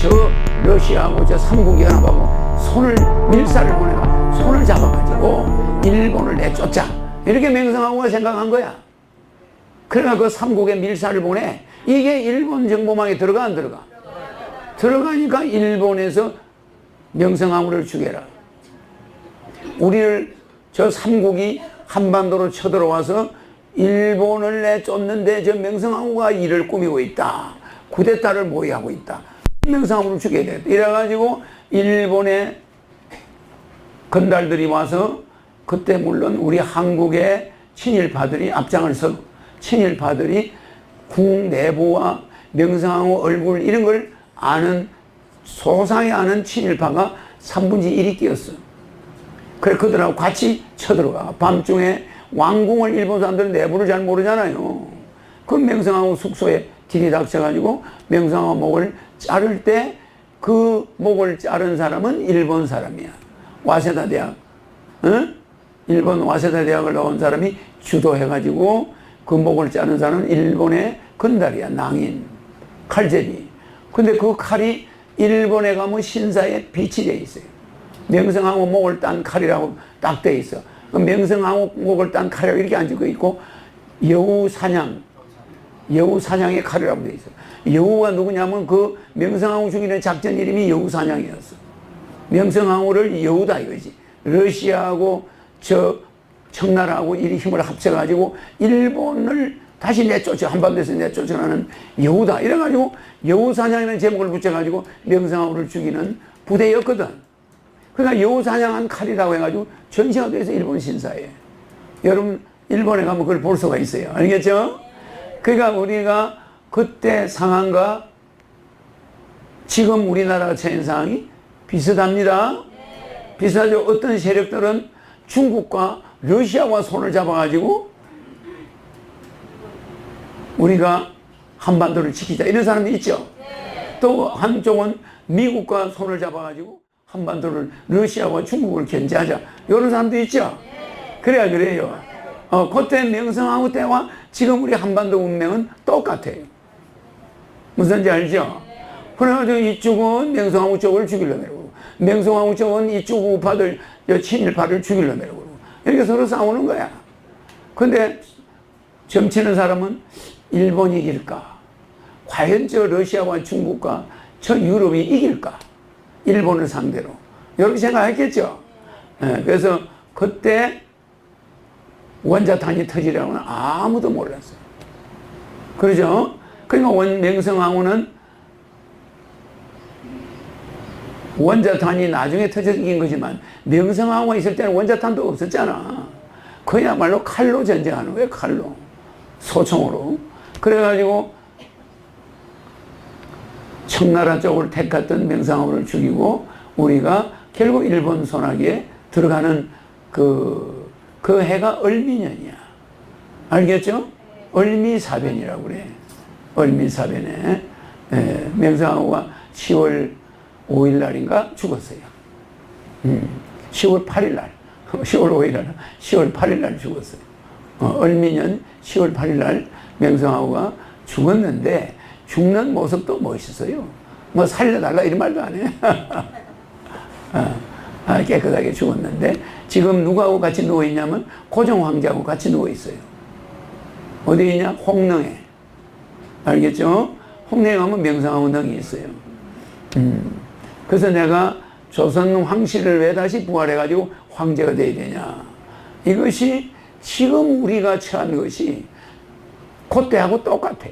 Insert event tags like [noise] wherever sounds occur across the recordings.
저 러시아하고 저 삼국 연합하고 손을 밀사를 보내가 손을 잡아가지고 일본을 내쫓자 이렇게 맹성하고가 생각한 거야. 그러나 그 삼국의 밀사를 보내 이게 일본 정보망에 들어가 안 들어가? 들어가니까 일본에서 명성황후를 죽여라. 우리를 저 삼국이 한반도로 쳐들어와서 일본을 내쫓는데 저 명성황후가 일을 꾸미고 있다. 쿠데타를 모의하고 있다. 명성황후를 죽여야 되겠다. 이래가지고 일본의 건달들이 와서 그때 물론 우리 한국의 친일파들이 앞장을 서 친일파들이 궁 내부와 명성황후 얼굴 이런 걸 아는 소상히 아는 친일파가 3분의 1이 끼었어. 그래 그들하고 같이 쳐들어가. 밤중에 왕궁을 일본 사람들은 내부를 잘 모르잖아요. 그 명성황후 숙소에 들이닥쳐가지고 명성황후 목을 자를 때 그 목을 자른 사람은 일본 사람이야. 와세다 대학. 응? 일본 와세다 대학을 나온 사람이 주도해가지고 그 목을 자른 사람은 일본의 건달이야. 낭인. 칼제비. 근데 그 칼이 일본에 가면 신사에 비치돼 있어요. 명성황후 목을 딴 칼이라고 딱 돼 있어. 그 명성황후 목을 딴 칼이라고 이렇게 안 적혀 있고 여우 사냥, 여우 사냥의 칼이라고 돼 있어. 여우가 누구냐면 그 명성황후 죽이는 작전 이름이 여우 사냥이었어. 명성황후를 여우다 이거지. 러시아하고 저 청나라하고 이 힘을 합쳐가지고 일본을 다시 내쫓아 한반도에서 내쫓아가는 여우다 이래가지고 여우사냥이라는 제목을 붙여가지고 명성황후를 죽이는 부대였거든. 그러니까 여우사냥한 칼이라고 해가지고 전시가 돼서 일본 신사에 여러분 일본에 가면 그걸 볼 수가 있어요. 알겠죠? 그러니까 우리가 그때 상황과 지금 우리나라 처한 상황이 비슷합니다. 비슷하죠. 어떤 세력들은 중국과 러시아와 손을 잡아가지고 우리가 한반도를 지키자 이런 사람도 있죠. 또 한쪽은 미국과 손을 잡아가지고 한반도를 러시아와 중국을 견제하자 이런 사람도 있죠. 그래야 그래요. 어, 그때 명성황후 때와 지금 우리 한반도 운명은 똑같아요. 무슨 지 알죠? 그래가지고 이쪽은 명성황후 쪽을 죽이려고 그러고 명성황후 쪽은 이쪽 우파들 저 친일파를 죽이려고 그러고 이렇게 서로 싸우는 거야. 근데 점치는 사람은 일본이 이길까? 과연 저 러시아와 중국과 저 유럽이 이길까? 일본을 상대로. 이렇게 생각했겠죠? 예, 그래서 그때 원자탄이 터지라고는 아무도 몰랐어요. 그러죠? 그러니까 원, 명성황후는 원자탄이 나중에 터진 거지만 명성황후가 있을 때는 원자탄도 없었잖아. 그야말로 칼로 전쟁하는 거예요, 칼로. 소총으로. 그래가지고 청나라 쪽을 택했던 명상황후를 죽이고 우리가 결국 일본 손아귀에 들어가는 그, 그 해가 을미년이야. 알겠죠? 을미사변이라고 그래. 을미사변에 예, 명상황후가 10월 5일 날인가 죽었어요. 음, 10월 8일 날. [laughs] 10월 5일 날, 10월 8일 날 죽었어요. 어, 을미년 10월 8일 날 명성황후가 죽었는데 죽는 모습도 멋있어요. 뭐 살려달라 이런 말도 안 해. [laughs] 어, 아, 깨끗하게 죽었는데 지금 누구하고 같이 누워 있냐면 고종 황제하고 같이 누워 있어요. 어디 있냐? 홍릉에. 알겠죠? 홍릉에 가면 명성황후 능이 있어요. 음. 그래서 내가 조선 황실을 왜 다시 부활해가지고 황제가 돼야 되냐. 이것이 지금 우리가 처한 것이 그때하고 똑같아.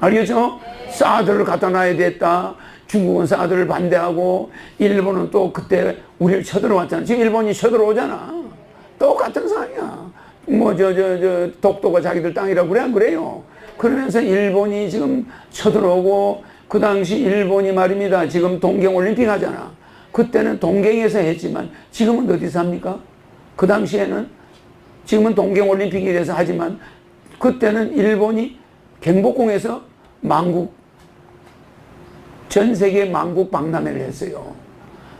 알겠죠? 사드를 갖다 놔야 됐다. 중국은 사드를 반대하고 일본은 또 그때 우리를 쳐들어왔잖아. 지금 일본이 쳐들어오잖아. 똑같은 상황이야. 뭐 저 저 저 독도가 자기들 땅이라고 그래 안 그래요? 그러면서 일본이 지금 쳐들어오고 그 당시 일본이 말입니다. 지금 동경 올림픽 하잖아. 그때는 동경에서 했지만 지금은 어디서 합니까? 그 당시에는 지금은 동경 올림픽이 돼서 하지만 그때는 일본이 경복궁에서 만국 전 세계 만국 박람회를 했어요.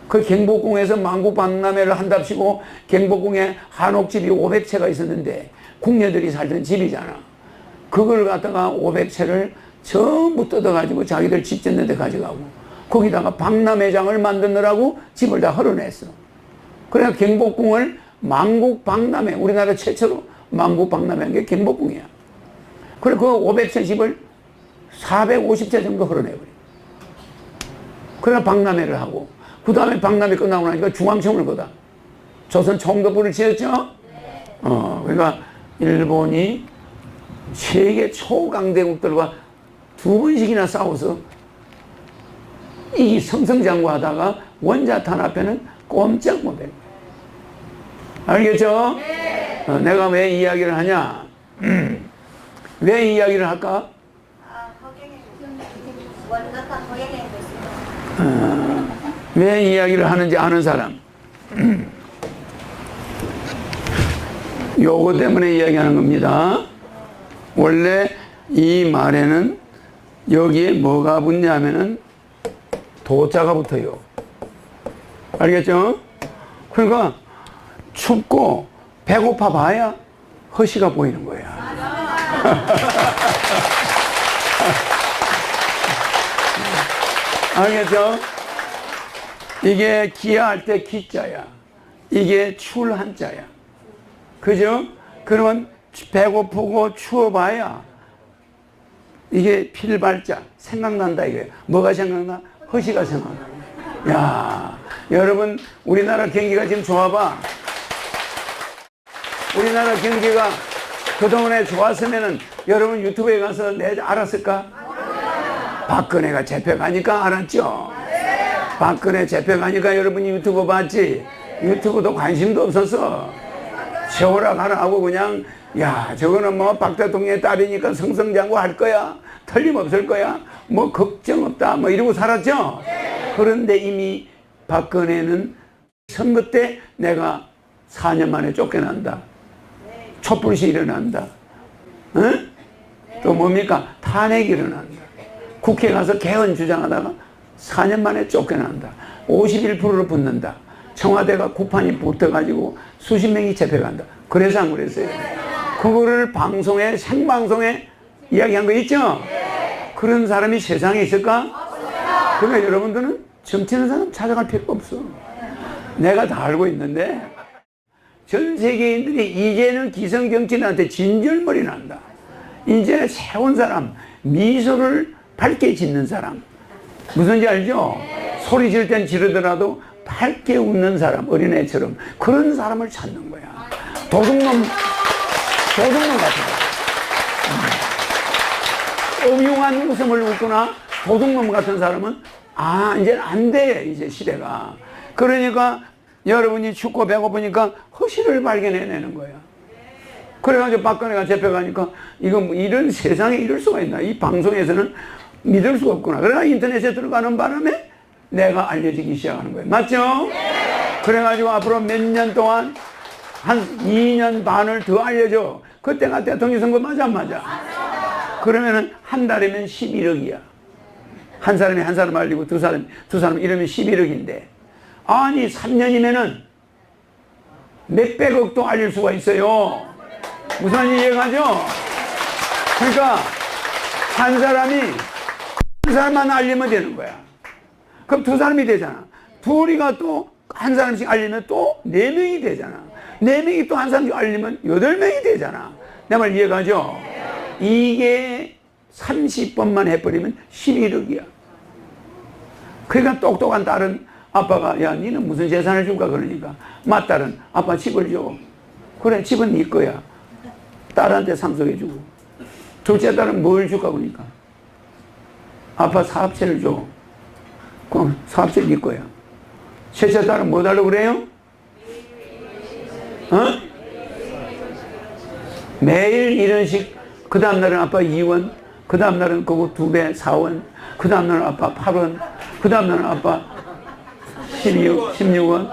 그 경복궁에서 만국 박람회를 한답시고 경복궁에 한옥집이 500채가 있었는데 궁녀들이 살던 집이잖아. 그걸 갖다가 500채를 전부 뜯어가지고 자기들 집 짓는 데 가져가고 거기다가 박람회장을 만드느라고 집을 다 헐어냈어. 그래서 경복궁을 만국 박람회 우리나라 최초로 만국 박람회한 게 경복궁이야. 그래 그 500채 집을 450채 정도 헐어내버려. 그래 박람회를 하고 그 다음에 박람회 끝나고 나니까 중앙청을 거다. 조선 총독부를 지었죠. 어 그러니까 일본이 세계 초강대국들과 두 번씩이나 싸워서 이 성성장구하다가 원자탄 앞에는 꼼짝 못해. 알겠죠? 어, 내가 왜 이야기를 하냐? 왜 이야기를 할까? 아, 됐습니다. 왜 이야기를 하는지 아는 사람? [clears throat] 요거 때문에 이야기하는 겁니다. 원래 이 말에는 여기에 뭐가 붙냐면은 도자가 붙어요. 알겠죠? 그러니까 춥고 배고파 봐야 허시가 보이는 거야. [laughs] 알겠죠? 이게 기아할 때 기자야. 이게 출 한자야. 그죠? 그러면 배고프고 추워봐야 이게 필발자 생각난다 이거예요. 뭐가 생각나? 허시가 생각나. 야, 여러분 우리나라 경기가 지금 좋아봐. 우리나라 경기가 그동안에 좋았으면은 여러분 유튜브에 가서 내 알았을까? 박근혜가 잡혀가니까 알았죠. 박근혜 잡혀가니까 여러분이 유튜브 봤지? 유튜브도 관심도 없었어. 세월아 가라 하고 그냥 야 저거는 뭐 박 대통령의 딸이니까 성성장구 할 거야 틀림없을 거야 뭐 걱정 없다 뭐 이러고 살았죠 그런데 이미 박근혜는 선거 때 내가 4년 만에 쫓겨난다 촛불시 일어난다 응? 또 뭡니까 탄핵이 일어난다 국회 가서 개헌 주장하다가 4년 만에 쫓겨난다 51%로 붙는다 청와대가 구판이 붙어가지고 수십 명이 잡혀간다. 그래서 안 그랬어요. 그거를 방송에, 생방송에 이야기한 거 있죠? 그런 사람이 세상에 있을까? 그러니까 여러분들은 점치는 사람 찾아갈 필요가 없어. 내가 다 알고 있는데, 전 세계인들이 이제는 기성정치인한테 진절머리 난다. 이제 세운 사람, 미소를 밝게 짓는 사람. 무슨지 알죠? 소리 질 땐 지르더라도 밝게 웃는 사람, 어린애처럼 그런 사람을 찾는 거야. 도둑놈, 도둑놈 같은 거. 음흉한 웃음을 웃거나 도둑놈 같은 사람은 아, 이제 안 돼, 이제 시대가. 그러니까 여러분이 춥고 배고프니까 허시를 발견해내는 거야. 그래가지고 박근혜가 잡혀가니까 이거 뭐 이런 세상에 이럴 수가 있나. 이 방송에서는 믿을 수가 없구나. 그러나 인터넷에 들어가는 바람에 내가 알려지기 시작하는 거예요. 맞죠? 그래가지고 앞으로 몇 년 동안 한 2년 반을 더 알려줘. 그때가 대통령 선거 맞아, 안 맞아? 그러면은 한 달이면 11억이야. 한 사람이 한 사람 알리고 두 사람, 두 사람 이러면 11억인데. 아니, 3년이면은 몇백억도 알릴 수가 있어요. 무슨 이해가죠? 그러니까 한 사람이 한 사람만 알리면 되는 거야. 그럼 두 사람이 되잖아. 둘이가 또 한 사람씩 알리면 또 네 명이 되잖아. 네 명이 또 한 사람씩 알리면 여덟 명이 되잖아. 내 말 이해가죠? 이게 30번만 해버리면 11억이야. 그러니까 똑똑한 딸은 아빠가 야 니는 무슨 재산을 줄까 그러니까 맏딸은 아빠 집을 줘. 그래 집은 네 거야. 딸한테 상속해주고 둘째 딸은 뭘 줄까 그러니까 아빠 사업체를 줘. 그럼 사업체 네 거야. 셋째 딸은 뭐 달라고 그래요? 어? 매일 이런 식, 그 다음날은 아빠 2원, 그 다음날은 그거 두배 4원, 그 다음날은 아빠 8원, 그 다음날은 아빠 12원, 16원.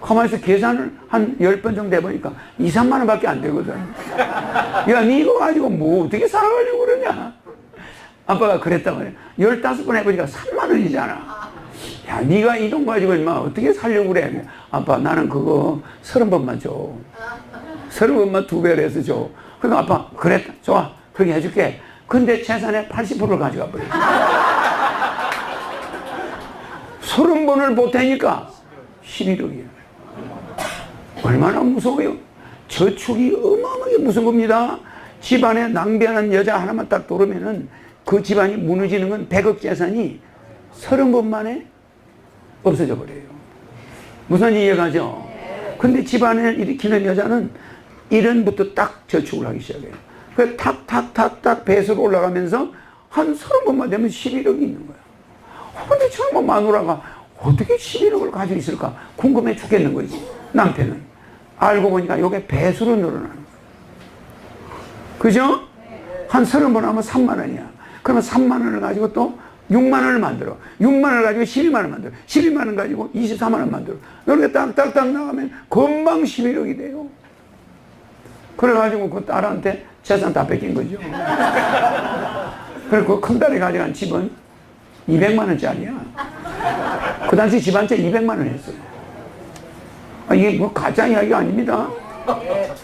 가만히 서 계산을 한 10번 정도 해보니까 2, 3만 원 밖에 안 되거든. 야, 니 이거 가지고 뭐 어떻게 살아가려고 그러냐? 아빠가 그랬단 말이야. 15번 해보니까 3만 원이잖아. 야, 네가 이 돈 가지고 임마 어떻게 살려고 그래? 아빠 나는 그거 서른 번만 줘. 서른 번만 두 배를 해서 줘. 그러니까 아빠 그랬다. 좋아. 그렇게 해줄게. 근데 재산의 80%를 가져가 버려. 서른 번을 보태니까 11억이에요. 얼마나 무서워요? 저축이 어마어마하게 무서운 겁니다. 집안에 낭비하는 여자 하나만 딱 들어오면은 그 집안이 무너지는 건 100억 재산이 서른 번 만에 없어져 버려요. 무슨 이해가죠? 근데 집안을 일으키는 여자는 1원부터 딱 저축을 하기 시작해요. 그 탁 탁 탁 탁 배수로 올라가면서 한 서른 번만 되면 11억이 있는 거야. 근데 젊은 마누라가 어떻게 11억을 가지고 있을까 궁금해 죽겠는 거지. 남편은. 알고 보니까 이게 배수로 늘어나는 거야. 그죠? 한 서른 번 하면 3만 원이야. 그러면 3만 원을 가지고 또 6만 원을 만들어. 6만 원을 가지고 12만 원 만들어. 12만 원 가지고 24만 원 만들어. 이렇게 딱딱딱 나가면 금방 11억이 돼요. 그래가지고 그 딸한테 재산 다 뺏긴 거죠. 그리고 그 큰딸이 가져간 집은 200만 원짜리야. 그 당시 집 한 채 200만 원 했어요. 아, 이게 뭐 가짜 이야기가 아닙니다.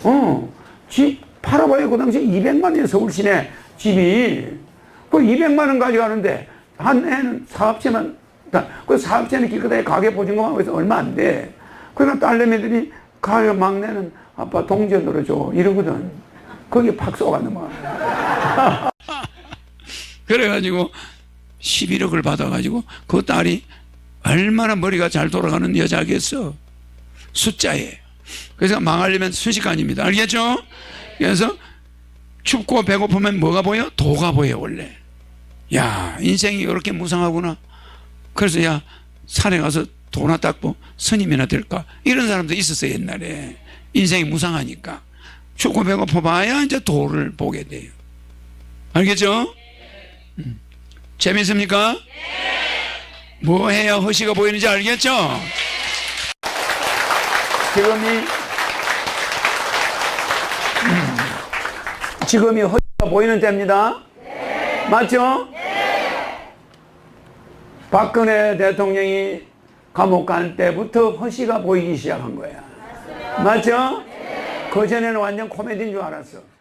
어, 집 팔아봐야 그 당시 200만 원이에요, 서울 시내 집이. 그 200만 원 가져가는데, 한 해는 사업체만, 다- 그 사업체는 깨끗하게 가게 보증금하고 해서 얼마 안 돼. 그러니까 딸내미들이 가게 막내는 아빠 동전으로 줘. 이러거든. 거기 팍 쏘가는 거야. 그래가지고 11억을 받아가지고 그 딸이 얼마나 머리가 잘 돌아가는 여자겠어. 숫자에. 그래서 망하려면 순식간입니다. 알겠죠? 그래서 춥고 배고프면 뭐가 보여? 도가 보여, 원래. 야, 인생이 이렇게 무상하구나. 그래서 야, 산에 가서 도나 닦고 스님이나 될까? 이런 사람도 있었어요, 옛날에. 인생이 무상하니까. 춥고 배고파 봐야 이제 도를 보게 돼요. 알겠죠? 음. 재밌습니까? 뭐 해야 허시가 보이는지 알겠죠? 지금이 음, 지금이 허시가 보이는 때입니다. 맞죠? 박근혜 대통령이 감옥 간 때부터 허시가 보이기 시작한 거야. 맞죠? 그 전에는 완전 코미디인 줄 알았어.